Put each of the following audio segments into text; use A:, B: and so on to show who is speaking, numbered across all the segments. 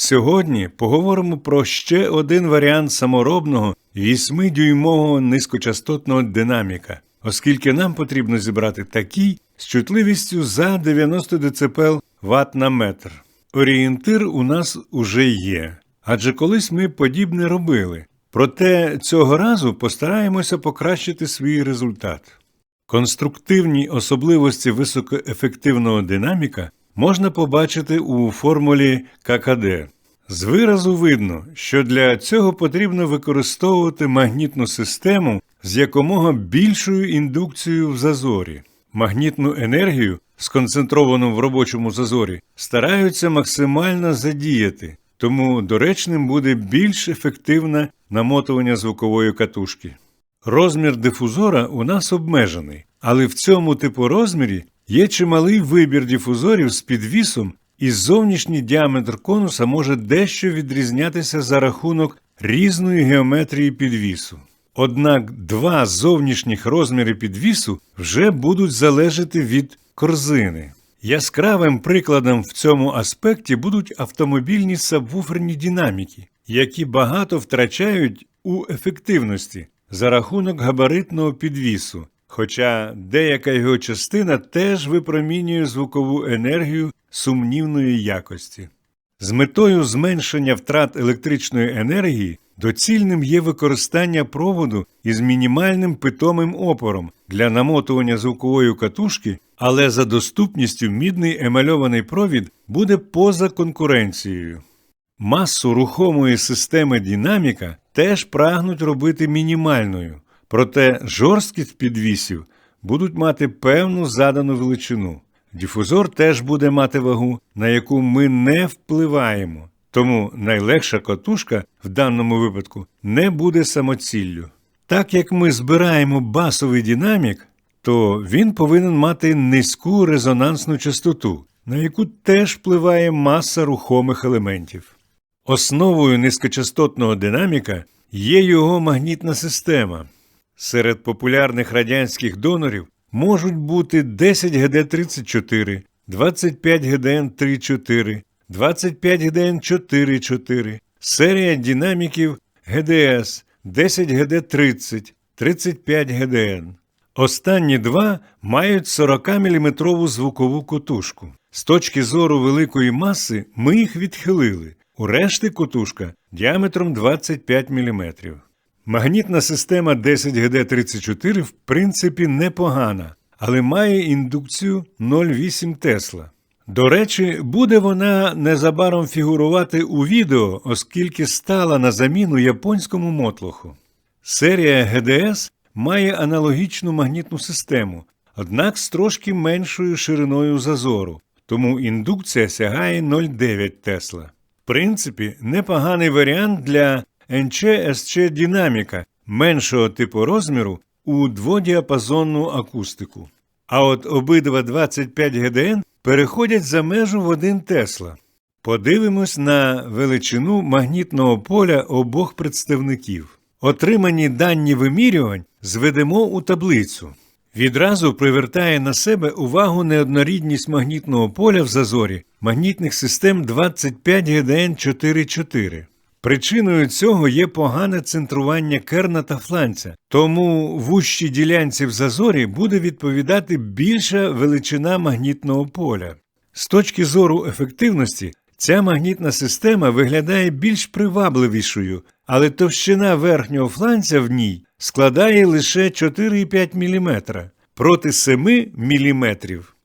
A: Сьогодні поговоримо про ще один варіант саморобного 8-дюймового низькочастотного динаміка, оскільки нам потрібно зібрати такий з чутливістю за 90 дБ Вт на метр. Орієнтир у нас уже є, адже колись ми подібне робили. Проте цього разу постараємося покращити свій результат. Конструктивні особливості високоефективного динаміка можна побачити у формулі ККД. З виразу видно, що для цього потрібно використовувати магнітну систему з якомога більшою індукцією в зазорі. Магнітну енергію, сконцентровану в робочому зазорі, стараються максимально задіяти, тому доречним буде більш ефективне намотування звукової катушки. Розмір дифузора у нас обмежений, але в цьому типу розмірі є чималий вибір дифузорів з підвісом, і зовнішній діаметр конуса може дещо відрізнятися за рахунок різної геометрії підвісу. Однак два зовнішніх розміри підвісу вже будуть залежати від корзини. Яскравим прикладом в цьому аспекті будуть автомобільні сабвуферні динаміки, які багато втрачають у ефективності за рахунок габаритного підвісу, хоча деяка його частина теж випромінює звукову енергію сумнівної якості. З метою зменшення втрат електричної енергії доцільним є використання проводу із мінімальним питомим опором для намотування звукової катушки, але за доступністю мідний емальований провід буде поза конкуренцією. Масу рухомої системи динаміка теж прагнуть робити мінімальною, проте жорсткість підвісів будуть мати певну задану величину. Дифузор теж буде мати вагу, на яку ми не впливаємо, тому найлегша катушка в даному випадку не буде самоціллю. Так як ми збираємо басовий динамік, то він повинен мати низьку резонансну частоту, на яку теж впливає маса рухомих елементів. Основою низькочастотного динаміка є його магнітна система. Серед популярних радянських донорів можуть бути 10 ГД34, 25 ГДН34, 25 ГДН44, серія динаміків ГДС 10 ГД30, 35 ГДН. Останні два мають 40-мм звукову котушку. З точки зору великої маси ми їх відхилили. У решти котушка діаметром 25 мм. Магнітна система 10GD34 в принципі непогана, але має індукцію 0,8 Тесла. До речі, буде вона незабаром фігурувати у відео, оскільки стала на заміну японському мотлоху. Серія GDS має аналогічну магнітну систему, однак з трошки меншою шириною зазору, тому індукція сягає 0,9 Тесла. В принципі, непоганий варіант для NC-SC динаміка меншого типу розміру у дводіапазонну акустику. А от обидва 25 ГДН переходять за межу в 1 Тесла. Подивимось на величину магнітного поля обох представників. Отримані дані вимірювань зведемо у таблицю. Відразу привертає на себе увагу неоднорідність магнітного поля в зазорі магнітних систем 25 ГДН 44. Причиною цього є погане центрування керна та фланця, тому вущій ділянці в зазорі буде відповідати більша величина магнітного поля. З точки зору ефективності, ця магнітна система виглядає більш привабливішою, але товщина верхнього фланця в ній складає лише 4,5 мм проти 7 мм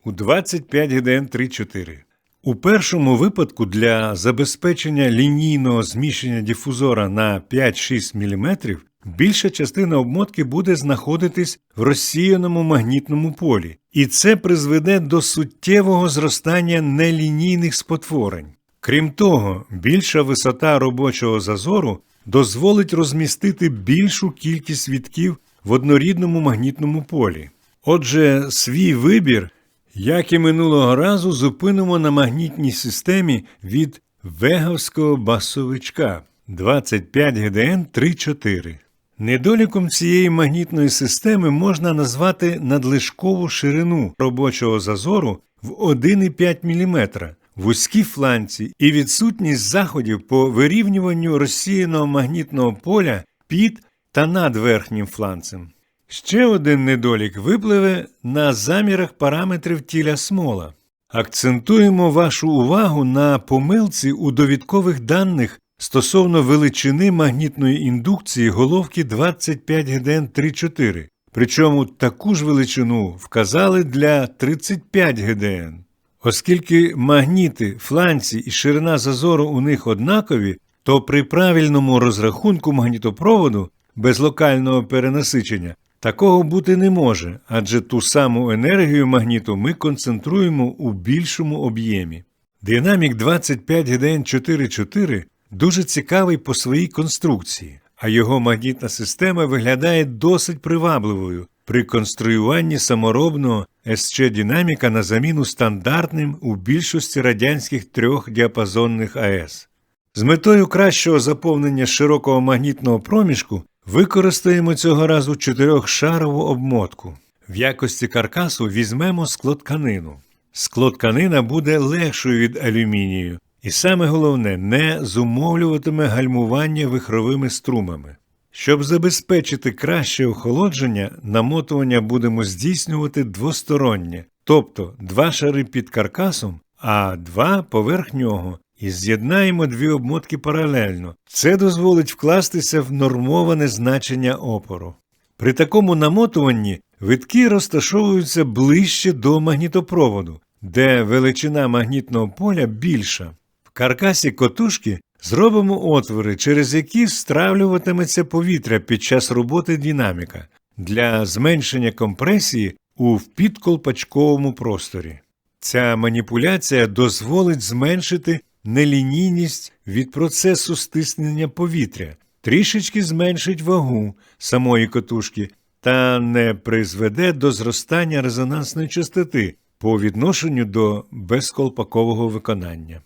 A: у 25 ГДН 34. У першому випадку для забезпечення лінійного зміщення дифузора на 5-6 мм більша частина обмотки буде знаходитись в розсіяному магнітному полі, і це призведе до суттєвого зростання нелінійних спотворень. Крім того, більша висота робочого зазору дозволить розмістити більшу кількість вітків в однорідному магнітному полі. Отже, свій вибір як і минулого разу, зупинимо на магнітній системі від веговського басовичка 25 ГДН 34. Недоліком цієї магнітної системи можна назвати надлишкову ширину робочого зазору в 1,5 мм, вузькі фланці і відсутність заходів по вирівнюванню розсіяного магнітного поля під та над верхнім фланцем. Ще один недолік випливе на замірах параметрів тіля смола. Акцентуємо вашу увагу на помилці у довідкових даних стосовно величини магнітної індукції головки 25 ГДН 34. Причому таку ж величину вказали для 35 ГДН. Оскільки магніти, фланці і ширина зазору у них однакові, то при правильному розрахунку магнітопроводу без локального перенасичення такого бути не може, адже ту саму енергію магніту ми концентруємо у більшому об'ємі. Динамік 25 ГДН 44 дуже цікавий по своїй конструкції, а його магнітна система виглядає досить привабливою при конструюванні саморобного СЧ динаміка на заміну стандартним у більшості радянських трьохдіапазонних АЕС. З метою кращого заповнення широкого магнітного проміжку використаємо цього разу чотирьохшарову обмотку. В якості каркасу візьмемо склотканину. Склотканина буде легшою від алюмінію, і саме головне, не зумовлюватиме гальмування вихровими струмами. Щоб забезпечити краще охолодження, намотування будемо здійснювати двостороннє, тобто два шари під каркасом, а два поверх нього, і з'єднаємо дві обмотки паралельно. Це дозволить вкластися в нормоване значення опору. При такому намотуванні витки розташовуються ближче до магнітопроводу, де величина магнітного поля більша. В каркасі котушки зробимо отвори, через які стравлюватиметься повітря під час роботи динаміка для зменшення компресії у впідколпачковому просторі. Ця маніпуляція дозволить зменшити нелінійність від процесу стиснення повітря, трішечки зменшить вагу самої котушки та не призведе до зростання резонансної частоти по відношенню до безколпакового виконання.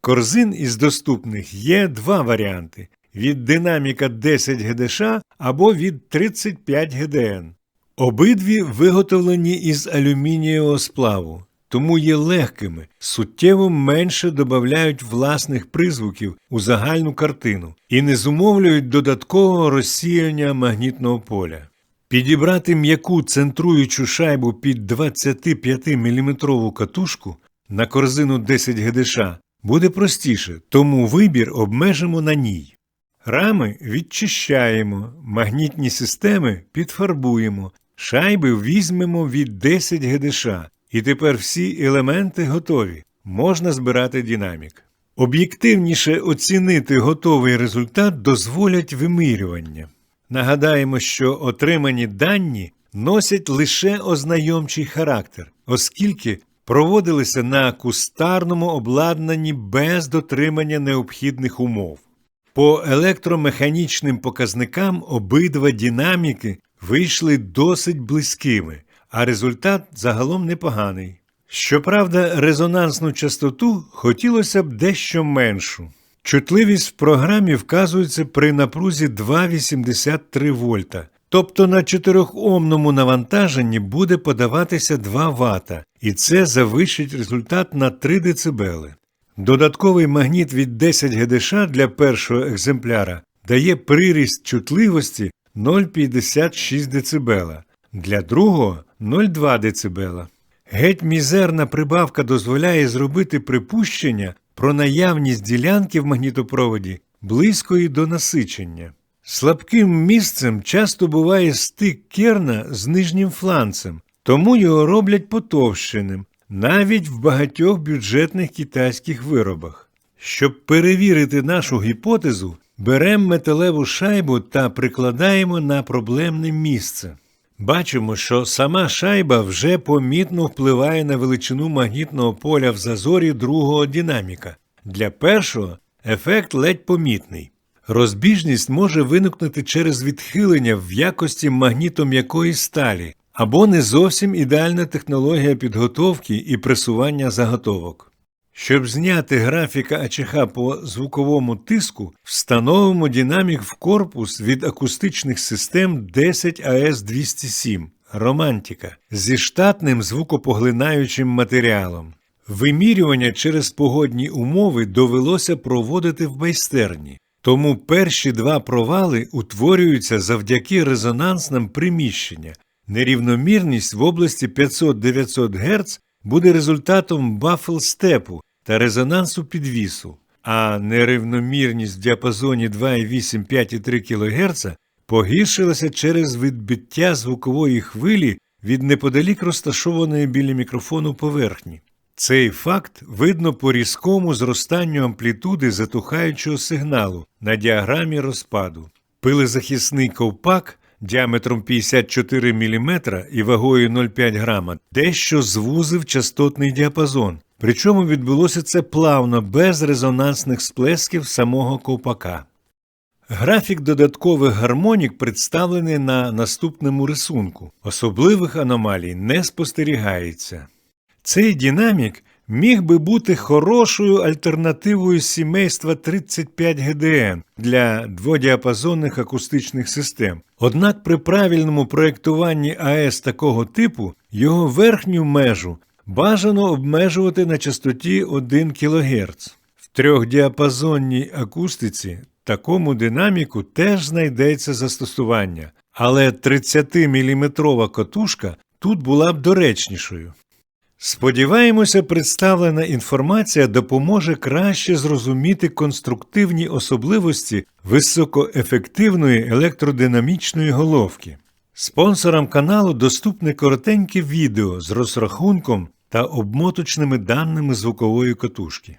A: Корзин із доступних є два варіанти від динаміка 10 ГДШ або від 35 ГДН. Обидві виготовлені із алюмінієвого сплаву, тому є легкими, суттєво менше додають власних призвуків у загальну картину і не зумовлюють додаткового розсіяння магнітного поля. Підібрати м'яку центруючу шайбу під 25 мм катушку на корзину 10 ГДШ буде простіше, тому вибір обмежимо на ній. Рами відчищаємо, магнітні системи підфарбуємо, шайби візьмемо від 10 ГДШ, і тепер всі елементи готові, можна збирати динамік. Об'єктивніше оцінити готовий результат дозволять вимірювання. Нагадаємо, що отримані дані носять лише ознайомчий характер, оскільки проводилися на кустарному обладнанні без дотримання необхідних умов. По електромеханічним показникам обидва динаміки вийшли досить близькими, а результат загалом непоганий. Щоправда, резонансну частоту хотілося б дещо меншу. Чутливість в програмі вказується при напрузі 2,83 вольта, тобто на 4-омному навантаженні буде подаватися 2 Вт, і це завищить результат на 3 дБ. Додатковий магніт від 10 ГДШ для першого екземпляра дає приріст чутливості 0,56 дБ, для другого 0,2 дБ. Геть мізерна прибавка дозволяє зробити припущення про наявність ділянки в магнітопроводі близької до насичення. Слабким місцем часто буває стик керна з нижнім фланцем, тому його роблять потовщеним, навіть в багатьох бюджетних китайських виробах. Щоб перевірити нашу гіпотезу, беремо металеву шайбу та прикладаємо на проблемне місце. Бачимо, що сама шайба вже помітно впливає на величину магнітного поля в зазорі другого динаміка. Для першого ефект ледь помітний. Розбіжність може виникнути через відхилення в якості магнітом'якої сталі або не зовсім ідеальна технологія підготовки і пресування заготовок. Щоб зняти графіка АЧХ по звуковому тиску, встановимо динамік в корпус від акустичних систем 10 АС 207 Романтика зі штатним звукопоглинаючим матеріалом. Вимірювання через погодні умови довелося проводити в майстерні, тому перші два провали утворюються завдяки резонансним приміщення. Нерівномірність в області 500-900 Гц буде результатом бафл-степу та резонансу підвісу, а нерівномірність в діапазоні 2,8-5,3 кГц погіршилася через відбиття звукової хвилі від неподалік розташованої біля мікрофону поверхні. Цей факт видно по різкому зростанню амплітуди затухаючого сигналу на діаграмі розпаду. Пилезахисний ковпак діаметром 54 мм і вагою 0,5 грама дещо звузив частотний діапазон. Причому відбулося це плавно, без резонансних сплесків самого ковпака. Графік додаткових гармонік представлений на наступному рисунку. Особливих аномалій не спостерігається. Цей динамік міг би бути хорошою альтернативою сімейства 35 ГДН для дводіапазонних акустичних систем. Однак при правильному проєктуванні АЕС такого типу його верхню межу бажано обмежувати на частоті 1 кГц. В трьохдіапазонній акустиці такому динаміку теж знайдеться застосування, але 30-мм котушка тут була б доречнішою. Сподіваємося, представлена інформація допоможе краще зрозуміти конструктивні особливості високоефективної електродинамічної головки. Спонсорам каналу доступне коротеньке відео з розрахунком та обмоточними даними звукової котушки.